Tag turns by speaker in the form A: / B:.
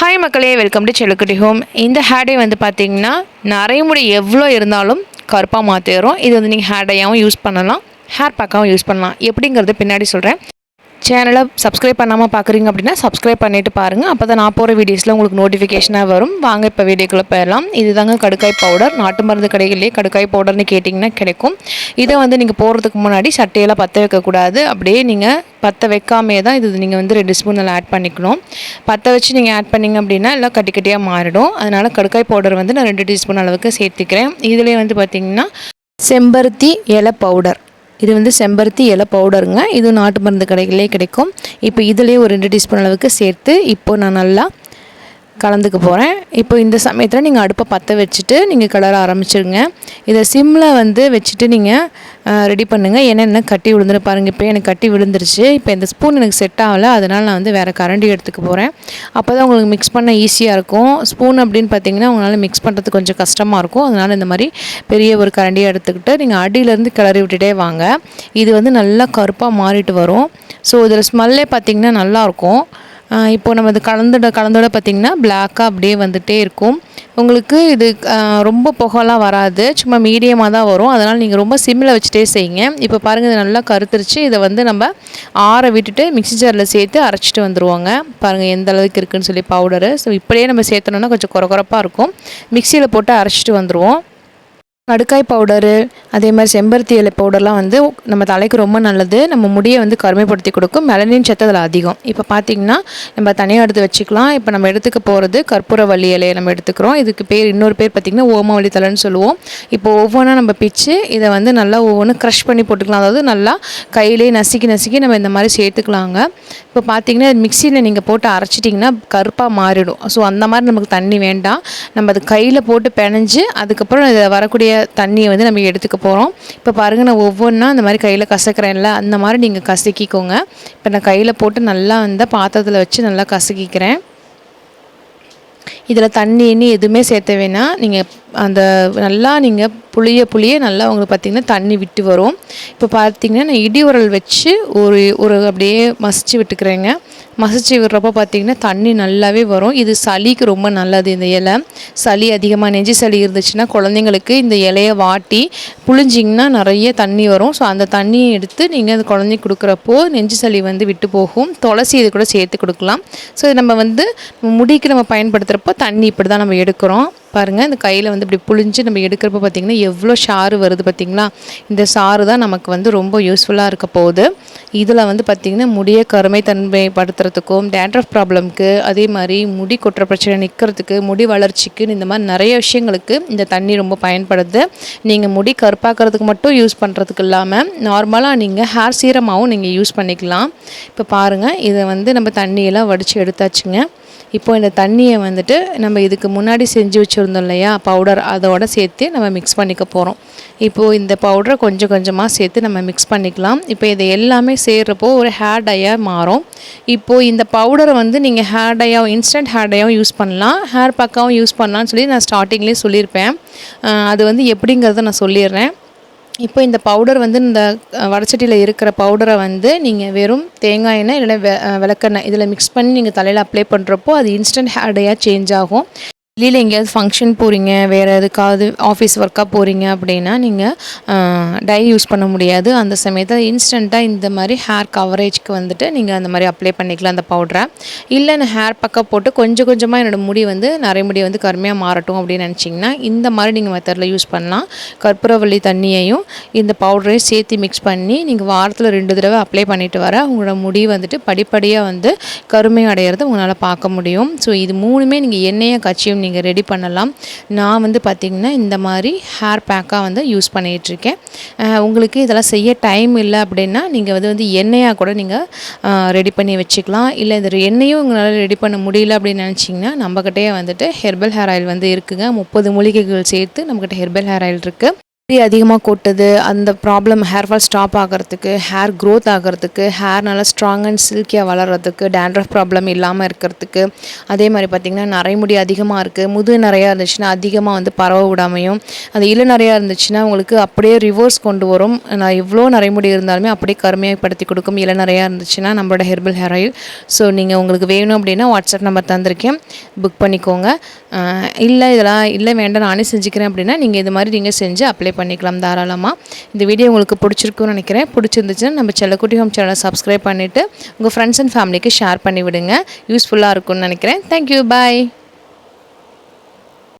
A: Hi மக்களே welcome to Selukkutti home இந்த ஹேடே வந்து பார்த்தீங்கன்னா நரைமுடி எவ்வளோ இருந்தாலும் கருப்பாக மாற்றிடும் இது வந்து நீங்கள் ஹேடையாகவும் யூஸ் பண்ணலாம். ஹேர் பேக்காகவும் யூஸ் பண்ணலாம். எப்படிங்கிறது பின்னாடி சொல்கிறேன் சேனலை சப்ஸ்கிரைப் பண்ணாமல் பார்க்குறீங்க அப்படின்னா சப்ஸ்கிரைப் பண்ணிவிட்டு பாருங்கள் அப்போ தான் நான் போகிற வீடியோஸில் உங்களுக்கு நோட்டிஃபிகேஷனாக வரும். வாங்க இப்போ வீடியோக்குள்ளே போயிடலாம். இது தாங்க கடுக்காய் பவுடர் நாட்டு மருந்து கடைகளிலே கடுக்காய் பவுடர்னு கேட்டிங்கன்னா கிடைக்கும். இதை வந்து நீங்கள் போகிறதுக்கு முன்னாடி சட்டையெல்லாம் பற்ற வைக்கக்கூடாது அப்படியே நீங்கள் பற்ற வைக்காமே தான் இது நீங்கள் வந்து ரெண்டு ஸ்பூன் ஆட் பண்ணிக்கணும். பற்ற வச்சு நீங்கள் ஆட் பண்ணிங்க அப்படின்னா எல்லாம் கட்டி கட்டியாக மாறிடும். அதனால் கடுக்காய் பவுடர் வந்து நான் ரெண்டு டீஸ்பூன் அளவுக்கு சேர்த்துக்கிறேன். இதுலேயே வந்து பார்த்திங்கன்னா செம்பருத்தி இலை பவுடர் இது வந்து செம்பருத்தி இலை பவுடருங்க இது நாட்டு மருந்து கடைகளே கிடைக்கும். இப்போ இதுலேயே ஒரு ரெண்டு டீஸ்பூன் அளவுக்கு சேர்த்து இப்போது நான் நல்லா கலந்துக்க போகிறேன் இப்போ இந்த சமயத்தில் நீங்கள் அடுப்பை பற்ற வச்சுட்டு நீங்கள் கலர ஆரம்பிச்சிருங்க. இதை சிம்மில் வந்து வச்சுட்டு நீங்கள் ரெடி பண்ணுங்கள் ஏன்னா என்ன கட்டி விழுந்துரு பாருங்கள் இப்போ எனக்கு கட்டி விழுந்துருச்சு. இப்போ இந்த ஸ்பூன் எனக்கு செட் ஆகலை. அதனால் நான் வந்து வேறு கரண்டி எடுத்துக்க போகிறேன் அப்போ தான் உங்களுக்கு மிக்ஸ் பண்ண ஈஸியாக இருக்கும். ஸ்பூன் அப்படின்னு பார்த்தீங்கன்னா உங்களால் மிக்ஸ் பண்ணுறது கொஞ்சம் கஷ்டமாக இருக்கும். அதனால் இந்த மாதிரி பெரிய ஒரு கரண்டியை எடுத்துக்கிட்டு நீங்கள் அடியிலேருந்து கிளறி விட்டுட்டே வாங்க. இது வந்து நல்லா கருப்பாக மாறிட்டு வரும். ஸோ இதில் ஸ்மெல்லே பார்த்திங்கன்னா நல்லாயிருக்கும் இப்போது நம்ம இது கலந்துட கலந்துட பார்த்திங்கன்னா பிளாக்காக அப்படியே வந்துகிட்டே இருக்கும். உங்களுக்கு இது ரொம்ப புகலாம் வராது. சும்மா மீடியமாக தான் வரும். அதனால் நீங்கள் ரொம்ப சிம்மில் வச்சுட்டே செய்யுங்க. இப்போ பாருங்கள் இது நல்லா கருத்துருச்சு. இதை வந்து நம்ம ஆற விட்டுட்டு மிக்சி ஜாரில் சேர்த்து அரைச்சிட்டு வந்துடுவோங்க பாருங்கள் எந்த அளவுக்கு இருக்குதுன்னு சொல்லி பவுடரு ஸோ இப்படியே நம்ம சேர்த்தணுன்னா கொஞ்சம் குறக்குறப்பாக இருக்கும். மிக்சியில் போட்டு அரைச்சிட்டு வந்துடுவோம் கடுக்காய் பவுடரு அதே மாதிரி செம்பருத்தி இலை பவுடர்லாம் வந்து நம்ம தலைக்கு ரொம்ப நல்லது. நம்ம முடியை வந்து கருமைப்படுத்தி கொடுக்கும். மெலனின் சத்து அதில் அதிகம். இப்போ பார்த்திங்கன்னா நம்ம தனியாக எடுத்து வச்சுக்கலாம். இப்போ நம்ம எடுத்துக்க போகிறது கற்பூரவள்ளி இலையை நம்ம எடுத்துக்கிறோம். இதுக்கு பேர் இன்னொரு பேர் பார்த்திங்கன்னா ஓமவள்ளி தலைன்னு சொல்லுவோம். இப்போ ஒவ்வொன்றா நம்ம பிச்சு இதை வந்து நல்லா ஒவ்வொன்றும் க்ரஷ் பண்ணி போட்டுக்கலாம். அதாவது நல்லா கையிலே நசுக்கி நசுக்கி நம்ம இந்த மாதிரி சேர்த்துக்கலாங்க. இப்போ பார்த்தீங்கன்னா மிக்சியில் நீங்கள் போட்டு அரைச்சிட்டிங்கன்னா கருப்பாக மாறிடும். ஸோ அந்த மாதிரி நமக்கு தண்ணி வேண்டாம். நம்ம அது கையில் போட்டு பிணைஞ்சு அதுக்கப்புறம் இதில் வரக்கூடிய தண்ணியை வந்து நம்ம எடுத்துக்க போகிறோம் இப்போ பாருங்கள் நான் ஒவ்வொன்றா அந்த மாதிரி கையில் கசக்கிறேன்ல அந்த மாதிரி நீங்கள் கசக்கிக்கோங்க. இப்போ நான் கையில் போட்டு நல்லா வந்து பாத்திரத்தில் வச்சு நல்லா கசக்கிக்கிறேன். இதில் தண்ணி எண்ணி எதுவுமே சேர்த்த வேணாம். நீங்கள் அந்த நல்லா நீங்கள் புளிய புளிய நல்லா உங்களுக்கு பார்த்திங்கன்னா தண்ணி விட்டு வரும். இப்போ பார்த்திங்கன்னா நான் இடி உரல் வச்சு ஒரு ஒரு அப்படியே மசிச்சு விட்டுக்கிறேங்க. மசிச்சு விடுறப்போ பார்த்திங்கன்னா தண்ணி நல்லாவே வரும். இது சளிக்கு ரொம்ப நல்லது இந்த இலை. சளி அதிகமாக நெஞ்சு சளி இருந்துச்சுன்னா குழந்தைங்களுக்கு இந்த இலையை வாட்டி புழிஞ்சிங்கன்னா நிறைய தண்ணி வரும். ஸோ அந்த தண்ணியை எடுத்து நீங்கள் அந்த குழந்தைக்கு கொடுக்குறப்போ நெஞ்சு சளி வந்து விட்டு போகும். துளசி இது கூட சேர்த்து கொடுக்கலாம். ஸோ நம்ம வந்து முடிக்கு நம்ம பயன்படுத்துகிறப்போ தண்ணி இப்படி தான் நம்ம எடுக்கிறோம். பாருங்கள் இந்த கையில் வந்து இப்படி புழிஞ்சு நம்ம எடுக்கிறப்ப பார்த்திங்கன்னா எவ்வளோ சாறு வருது பார்த்திங்களா இந்த சாறு தான் நமக்கு வந்து ரொம்ப யூஸ்ஃபுல்லாக இருக்க போகுது. இதில் வந்து பார்த்திங்கன்னா முடிய கருமை தன்மைப்படுத்துறதுக்கும் டேண்ட்ரஃப் ப்ராப்ளம்க்கு அதே மாதிரி முடி கொட்டுற பிரச்சனை நிற்கிறதுக்கு முடி வளர்ச்சிக்கு இந்த மாதிரி நிறைய விஷயங்களுக்கு இந்த தண்ணி ரொம்ப பயன்படுது. நீங்கள் முடி கருப்பாக்கிறதுக்கு மட்டும் யூஸ் பண்ணுறதுக்கு இல்லாமல் நார்மலாக நீங்கள் ஹேர் சீரமாகவும் நீங்கள் யூஸ் பண்ணிக்கலாம். இப்போ பாருங்கள் இதை வந்து நம்ம தண்ணியெல்லாம் வடித்து எடுத்தாச்சுங்க. இப்போ இந்த தண்ணியை வந்துட்டு நம்ம இதுக்கு முன்னாடி செஞ்சு வச்சுருந்தோம் இல்லையா பவுடர் அதோட சேர்த்து நம்ம மிக்ஸ் பண்ணிக்க போகிறோம் இப்போது இந்த பவுடரை கொஞ்சம் கொஞ்சமாக சேர்த்து நம்ம மிக்ஸ் பண்ணிக்கலாம். இப்போ இதை எல்லாமே சேர்றப்போ ஒரு ஹேர் டையாக மாறும். இப்போது இந்த பவுடரை வந்து நீங்கள் ஹேர் டையாகவும் இன்ஸ்டன்ட் ஹேர் டையாகவும் யூஸ் பண்ணலாம். ஹேர் பக்காவும் யூஸ் பண்ணலாம்னு சொல்லி நான் ஸ்டார்டிங்லேயே சொல்லியிருப்பேன். அது வந்து எப்படிங்கிறத நான் சொல்லிடுறேன். இப்போ இந்த பவுடர் வந்து இந்த வடச்சட்டியில் இருக்கிற பவுடரை வந்து நீங்கள் வெறும் தேங்காய் எண்ணெய் இல்லைன்னா வெ விளக்கெண்ணெய் இதில் மிக்ஸ் பண்ணி நீங்கள் தலையில் அப்ளை பண்ணுறப்போ அது இன்ஸ்டன்ட் ஹேர்டையாக சேஞ்ச் ஆகும். வெளியில் எங்கேயாவது ஃபங்க்ஷன் போகிறீங்க வேறு எதுக்காவது ஆஃபீஸ் ஒர்க்காக போகிறீங்க அப்படின்னா நீங்கள் டை யூஸ் பண்ண முடியாது. அந்த சமயத்தில் இன்ஸ்டண்ட்டாக இந்த மாதிரி ஹேர் கவரேஜ்க்கு வந்துட்டு நீங்கள் அந்த மாதிரி அப்ளை பண்ணிக்கலாம் அந்த பவுடரை இல்லை நான் ஹேர் பக்கம் போட்டு கொஞ்சம் கொஞ்சமாக என்னோடய முடி வந்து நிறைய முடி வந்து கருமையாக மாறட்டும் அப்படின்னு நினச்சிங்கன்னா இந்த மாதிரி நீங்கள் மெத்தடில் யூஸ் பண்ணலாம். கற்பூரவள்ளி தண்ணியையும் இந்த பவுடரையும் சேர்த்து மிக்ஸ் பண்ணி நீங்கள் வாரத்தில் ரெண்டு தடவை அப்ளை பண்ணிவிட்டு வர உங்களோட முடி வந்துட்டு படிப்படியாக வந்து கருமை அடையிறது உங்களால் பார்க்க முடியும். ஸோ இது மூணுமே நீங்கள் எண்ணெயை கட்சியும் நீங்கள் ரெடி பண்ணலாம். நான் வந்து பார்த்திங்கன்னா இந்த மாதிரி ஹேர் பேக்காக வந்து யூஸ் பண்ணிகிட்ருக்கேன் உங்களுக்கு இதெல்லாம் செய்ய டைம் இல்லை அப்படின்னா நீங்கள் வந்து வந்து எண்ணெயாக கூட நீங்கள் ரெடி பண்ணி வச்சுக்கலாம். இல்லை இந்த எண்ணெயும் உங்களால் ரெடி பண்ண முடியல அப்படின்னு நினச்சிங்கன்னா நம்மக்கிட்டே வந்துட்டு ஹெர்பல் ஹேர் ஆயில் வந்து இருக்குங்க. முப்பது மூலிகைகள் சேர்த்து நம்மக்கிட்ட ஹெர்பல் ஹேர் ஆயில் இருக்குது முடி அதிகமாக கொட்டுது அந்த ப்ராப்ளம் ஹேர் ஃபால் ஸ்டாப் ஆகிறதுக்கு ஹேர் க்ரோத் ஆகிறதுக்கு ஹேர் நல்லா ஸ்ட்ராங் அண்ட் சில்கியாக வளர்கிறதுக்கு டேண்ட்ரஃப் ப்ராப்ளம் இல்லாமல் இருக்கிறதுக்கு அதே மாதிரி பார்த்திங்கன்னா நரைமுடி அதிகமாக இருக்குது முது நிறையா இருந்துச்சுன்னா அதிகமாக வந்து பரவ விடாமையும் அந்த இலை நிறையா இருந்துச்சுன்னா உங்களுக்கு அப்படியே ரிவர்ஸ் கொண்டு வரும். நான் எவ்வளோ நரைமுடி இருந்தாலுமே அப்படியே கருமையாகப்படுத்தி கொடுக்கும் இலை நிறையா இருந்துச்சுன்னா நம்மளோட ஹெர்பல் ஹேர் ஆயில் ஸோ நீங்கள் உங்களுக்கு வேணும் அப்படின்னா வாட்ஸ்அப் நம்பர் தந்திருக்கேன். புக் பண்ணிக்கோங்க. இல்லை இதெல்லாம் இல்லை வேண்டாம் நானே செஞ்சுக்கிறேன் அப்படின்னா நீங்கள் இது மாதிரி நீங்கள் செஞ்சு அப்ளை பண்ணிக்கலாம் தாராளமாக இந்த வீடியோ உங்களுக்கு பிடிச்சிருக்குன்னு நினைக்கிறேன். பிடிச்சிருந்துச்சுன்னா நம்ம செல்லக்குட்டி ஹோம் சேனலை சப்ஸ்கிரைப் பண்ணிவிட்டு உங்கள் ஃப்ரெண்ட்ஸ் அண்ட் ஃபேமிலிக்கு ஷேர் பண்ணி விடுங்க யூஸ்ஃபுல்லாக இருக்கும்னு நினைக்கிறேன். Thank you bye